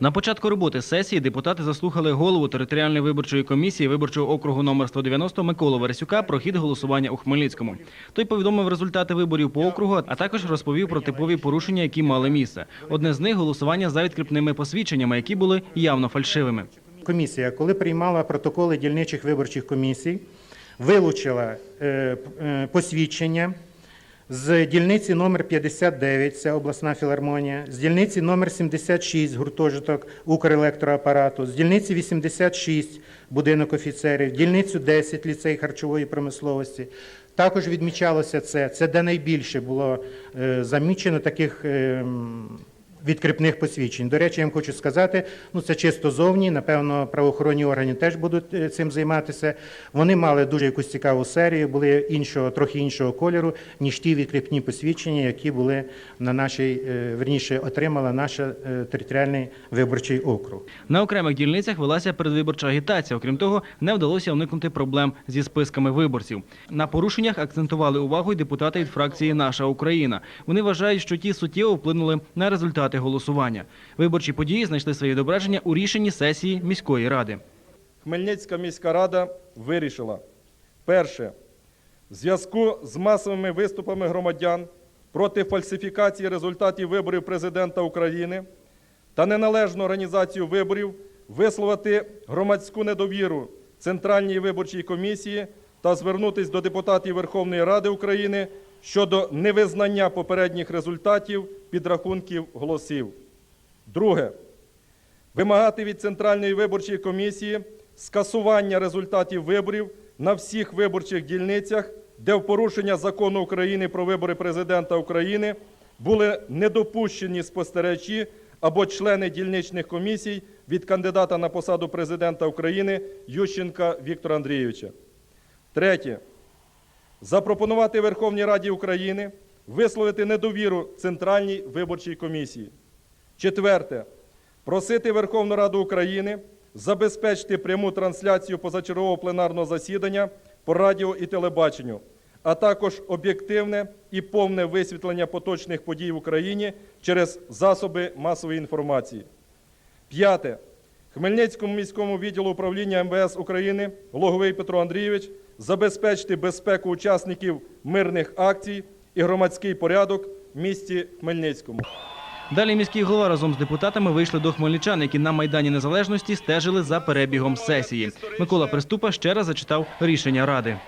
На початку роботи сесії депутати заслухали голову територіальної виборчої комісії виборчого округу номер 190 Миколу Вересюка про хід голосування у Хмельницькому. Той повідомив результати виборів по округу, а також розповів про типові порушення, які мали місце. Одне з них голосування за відкріпними посвідченнями, які були явно фальшивими. Комісія, коли приймала протоколи дільничих виборчих комісій, вилучила е, е, посвідчення з дільниці номер 59, це обласна філармонія, з дільниці номер 76, гуртожиток Укрелектроапарату, з дільниці 86, будинок офіцерів, дільницю 10, ліцей харчової промисловості. Також відмічалося це, це де найбільше було е, замічено таких. Відкріпних посвідчень. До речі, я вам хочу сказати, ну це чисто зовні. Напевно, правоохоронні органи теж будуть е, цим займатися. Вони мали дуже якусь цікаву серію, були іншого, трохи іншого кольору, ніж ті відкріпні посвідчення, які були на нашій, е, верніше, отримала наша е, територіальний виборчий округ. На окремих дільницях велася передвиборча агітація. Окрім того, не вдалося уникнути проблем зі списками виборців. На порушеннях акцентували увагу й депутати від фракції Наша Україна. Вони вважають, що ті суттєво вплинули на результати голосування. Виборчі події знайшли своє відображення у рішенні сесії міської ради. Хмельницька міська рада вирішила перше в зв'язку з масовими виступами громадян проти фальсифікації результатів виборів президента України та неналежну організацію виборів висловити громадську недовіру Центральній виборчій комісії та звернутися до депутатів Верховної Ради України щодо невизнання попередніх результатів підрахунків голосів. Друге вимагати від Центральної виборчої комісії скасування результатів виборів на всіх виборчих дільницях, де в порушення закону України про вибори президента України були недопущені спостерігачі або члени дільничних комісій від кандидата на посаду президента України Ющенка Віктора Андрійовича. Третє. Запропонувати Верховній Раді України висловити недовіру Центральній виборчій комісії. Четверте. Просити Верховну Раду України забезпечити пряму трансляцію позачергового пленарного засідання по радіо і телебаченню, а також об'єктивне і повне висвітлення поточних подій в Україні через засоби масової інформації. П'яте. Хмельницькому міському відділу управління МВС України Логовий Петро Андрійович забезпечити безпеку учасників мирних акцій і громадський порядок в місті Хмельницькому. Далі міський голова разом з депутатами вийшли до хмельничан, які на майдані незалежності стежили за перебігом сесії. Микола Приступа ще раз зачитав рішення ради.